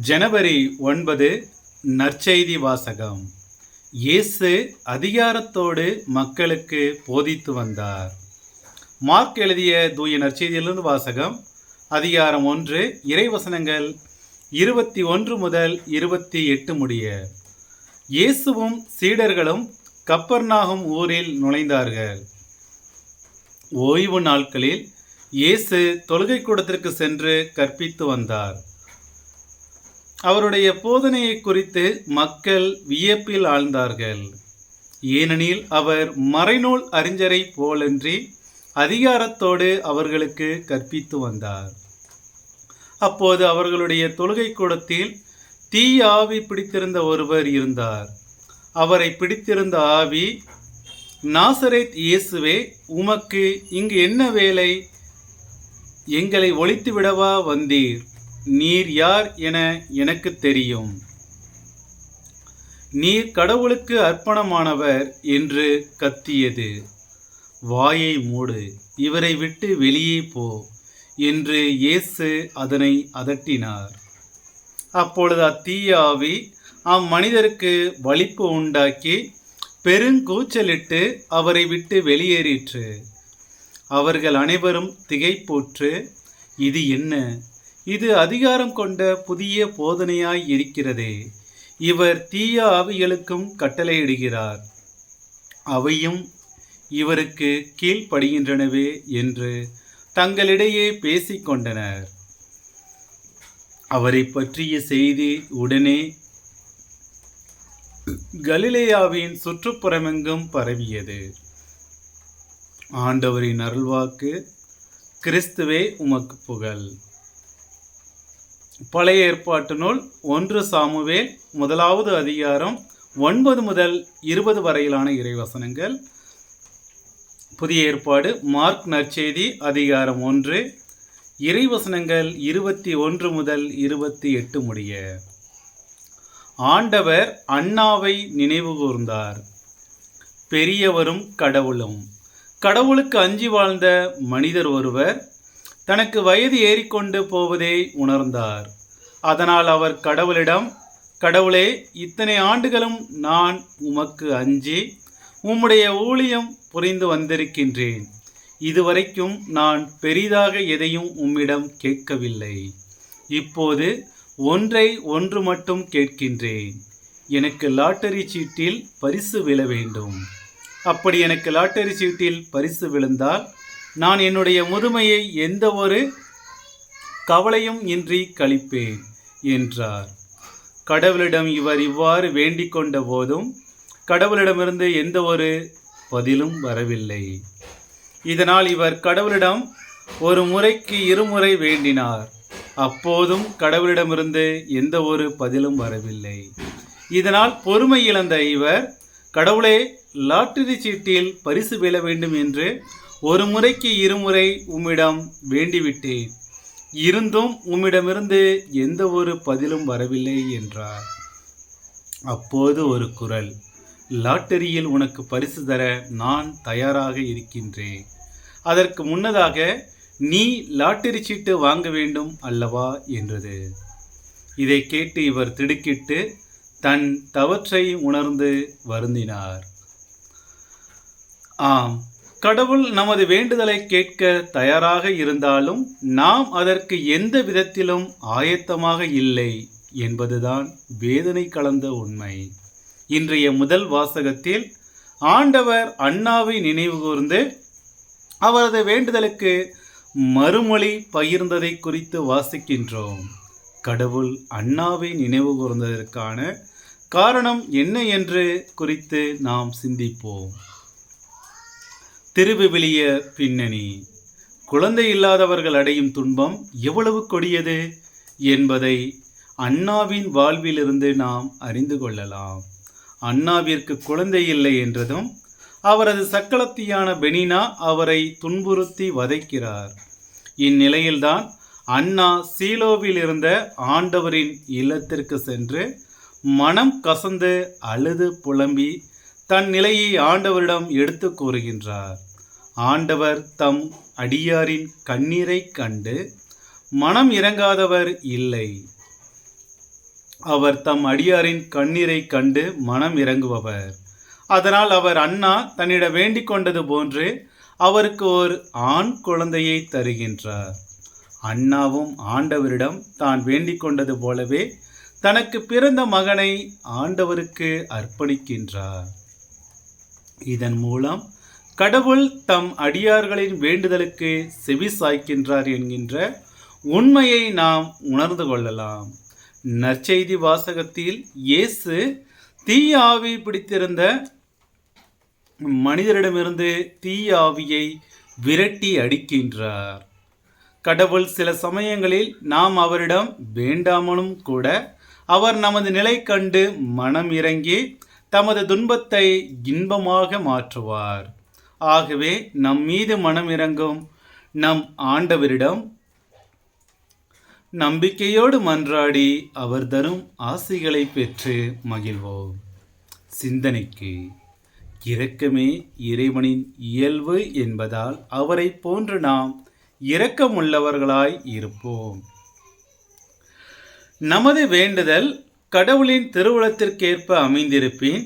ஜனவரி ஒன்பது நற்செய்தி வாசகம். இயேசு அதிகாரத்தோடு மக்களுக்கு போதித்து வந்தார். மார்க் எழுதிய தூய நற்செய்தியிலிருந்து வாசகம் அதிகாரம் ஒன்று இறைவசனங்கள் இருபத்தி ஒன்று முதல் இருபத்தி எட்டு முடிய. இயேசுவும் சீடர்களும் கப்பர்நாகும் ஊரில் நுழைந்தார்கள். ஓய்வு நாட்களில் இயேசு தொழுகை கூடத்திற்கு சென்று கற்பித்து வந்தார். அவருடைய போதனையை குறித்து மக்கள் வியப்பில் ஆழ்ந்தார்கள். ஏனெனில் அவர் மறைநூல் அறிஞரை போலன்றி அதிகாரத்தோடு அவர்களுக்கு கற்பித்து வந்தார். அப்போது அவர்களுடைய தொழுகை கூடத்தில் தீ ஆவி பிடித்திருந்த ஒருவர் இருந்தார். அவரை பிடித்திருந்த ஆவி நாசரேத் இயேசுவே உமக்கு இங்கு என்ன வேலை? எங்களை ஒழித்து விடவா வந்தீர்? நீர் யார் என எனக்கு தெரியும். நீர் கடவுளுக்கு அர்ப்பணமானவர் என்று கத்தியது. வாயை மூடு இவரை விட்டு வெளியே போ என்று இயேசு அதனை அதட்டினார். அப்பொழுது அத்தீய ஆவி அம்மனிதருக்கு வலிப்பு உண்டாக்கி பெருங்கூச்சலிட்டு அவரை விட்டு வெளியேறிற்று. அவர்கள் அனைவரும் திகைப்போற்று இது என்ன? இது அதிகாரம் கொண்ட புதிய போதனையாய் இருக்கிறதே. இவர் தீய ஆவிகளுக்கும் கட்டளையிடுகிறார். அவையும் இவருக்கு கீழ்ப்படுகின்றனவே என்று தங்களிடையே பேசிக்கொண்டனர் அவரை பற்றிய செய்தி உடனே கலிலேயாவின் சுற்றுப்புறமெங்கும் பரவியது. ஆண்டவரின் அருள்வாக்கு கிறிஸ்துவே உமக்கு புகழ். பழைய ஏற்பாட்டு நூல் ஒன்று சாமுவேல் முதலாவது அதிகாரம் ஒன்பது முதல் இருபது வரையிலான இறைவசனங்கள். புதிய ஏற்பாடு மார்க் நற்செய்தி அதிகாரம் ஒன்று. இறைவசனங்கள் இருபத்தி ஒன்று முதல் இருபத்தி எட்டு முடிய. ஆண்டவர் அண்ணாவை நினைவு கூர்ந்தார். பெரியவரும் கடவுளும். கடவுளுக்கு அஞ்சி வாழ்ந்த மனிதர் ஒருவர். தனக்கு வயது ஏறிக்கொண்டு போவதை உணர்ந்தார். அதனால் அவர் கடவுளிடம் கடவுளே இத்தனை ஆண்டுகளும் நான் உமக்கு அஞ்சி உம்முடைய ஊழியம் புரிந்து வந்திருக்கின்றேன். இதுவரைக்கும் நான் பெரிதாக எதையும் உம்மிடம் கேட்கவில்லை. இப்போது ஒன்றை ஒன்று மட்டும் கேட்கின்றேன். எனக்கு லாட்டரி சீட்டில் பரிசு விழ வேண்டும். அப்படி எனக்கு லாட்டரி சீட்டில் பரிசு விழுந்தால் நான் என்னுடைய முதுமையை எந்த ஒரு கவலையும் இன்றி கழிப்பேன் என்றார். கடவுளிடம் இவர் இவ்வாறு வேண்டிக் கொண்ட போதும் கடவுளிடமிருந்து எந்த ஒரு பதிலும் வரவில்லை. இதனால் இவர் கடவுளிடம் ஒரு முறைக்கு இருமுறை வேண்டினார். அப்போதும் கடவுளிடமிருந்து எந்த ஒரு பதிலும் வரவில்லை. இதனால் பொறுமை இழந்த இவர் கடவுளே லாட்டரி சீட்டில் பரிசு பெற வேண்டும் என்று ஒரு முறைக்கு இருமுறை உம்மிடம் வேண்டிவிட்டேன். இருந்தும் உம்மிடமிருந்து எந்த ஒரு பதிலும் வரவில்லை என்றார். அப்போது ஒரு குரல் லாட்டரியில் உனக்கு பரிசு தர நான் தயாராக இருக்கின்றேன். அதற்கு முன்னதாக நீ லாட்டரி சீட்டு வாங்க வேண்டும் அல்லவா? என்றது. இதை கேட்டு இவர் திடுக்கிட்டு தன் தவற்றை உணர்ந்து வருந்தினார். ஆம் கடவுள் நமது வேண்டுதலை கேட்க தயாராக இருந்தாலும் நாம் அதற்கு எந்த விதத்திலும் ஆயத்தமாக இல்லை என்பதுதான் வேதனை கலந்த உண்மை. இன்றைய முதல் வாசகத்தில் ஆண்டவர் அண்ணாவை நினைவுகூர்ந்து அவரது வேண்டுதலுக்கு மறுமொழி பகிர்ந்ததை குறித்து வாசிக்கின்றோம். கடவுள் அண்ணாவை நினைவுகூர்ந்ததற்கான காரணம் என்ன என்று குறித்து நாம் சிந்திப்போம். திருவிவிலிய பின்னணி. குழந்தை இல்லாதவர்கள் அடையும் துன்பம் எவ்வளவு கொடியது என்பதை அண்ணாவின் வாழ்விலிருந்து நாம் அறிந்து கொள்ளலாம். அண்ணாவிற்கு குழந்தை இல்லை என்றதும் அவரது சக்களத்தியான பெனினா அவரை துன்புறுத்தி வதைக்கிறார். இந்நிலையில்தான் அண்ணா சீலோவில் இருந்த ஆண்டவரின் இல்லத்திற்கு சென்று மனம் கசந்து அழுது புலம்பி தன் நிலையை ஆண்டவரிடம் எடுத்து கூறுகின்றார். ஆண்டவர் தம் அடியாரின் கண்ணீரை கண்டு மனம் இறங்காதவர் இல்லை. அவர் தம் அடியாரின் கண்ணீரை கண்டு மனம் இறங்குபவர். அதனால் அவர் அண்ணா தன்னிடம் வேண்டிக் கொண்டது போன்று அவருக்கு ஒரு ஆண் குழந்தையை தருகின்றார். அண்ணாவும் ஆண்டவரிடம் தான் வேண்டிக் கொண்டது போலவே தனக்கு பிறந்த மகனை ஆண்டவருக்கு அர்ப்பணிக்கின்றார். இதன் மூலம் கடவுள் தம் அடியார்களின் வேண்டுதலுக்கு செவி சாய்க்கின்றார் என்கின்ற உண்மையை நாம் உணர்ந்து கொள்ளலாம். நற்செய்தி வாசகத்தில் இயேசு தீய ஆவி பிடித்திருந்த மனிதரிடமிருந்து தீய ஆவியை விரட்டி அடிக்கின்றார். கடவுள் சில சமயங்களில் நாம் அவரிடம் வேண்டாமலும் கூட அவர் நமது நிலை கண்டு மனம் இறங்கி தமது துன்பத்தை இன்பமாக மாற்றுவார். ஆகவே நம் மீது மனம் இறங்கும் நம் ஆண்டவரிடம் நம்பிக்கையோடு மன்றாடி அவர் தரும் ஆசைகளை பெற்று மகிழ்வோம். சிந்தனைக்கு இரக்கமே இறைவனின் இயல்பு என்பதால் அவரை போன்று நாம் இரக்கமுள்ளவர்களாய் இருப்போம். நமது வேண்டுதல் கடவுளின் திருவுளத்திற்கேற்ப அமைந்திருப்பேன்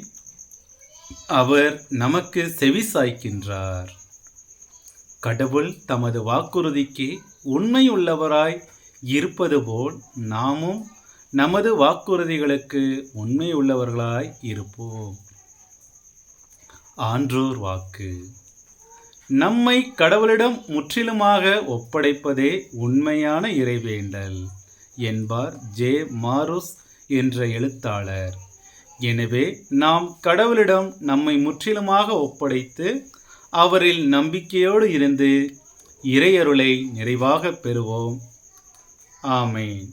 அவர் நமக்கு செவி சாய்க்கின்றார். கடவுள் தமது வாக்குறுதிக்கு உண்மையுள்ளவராய் இருப்பது போல் நாமும் நமது வாக்குறுதிகளுக்கு உண்மையுள்ளவர்களாய் இருப்போம். ஆன்றோர் வாக்கு. நம்மை கடவுளிடம் முற்றிலுமாக ஒப்படைப்பதே உண்மையான இறைவேண்டல் என்பார் ஜே மாருஸ் என்ற எழுத்தாளர். எனவே நாம் கடவுளிடம் நம்மை முற்றிலுமாக ஒப்படைத்து அவரில் நம்பிக்கையோடு இருந்து இறையருளை நிறைவாக பெறுவோம். ஆமேன்.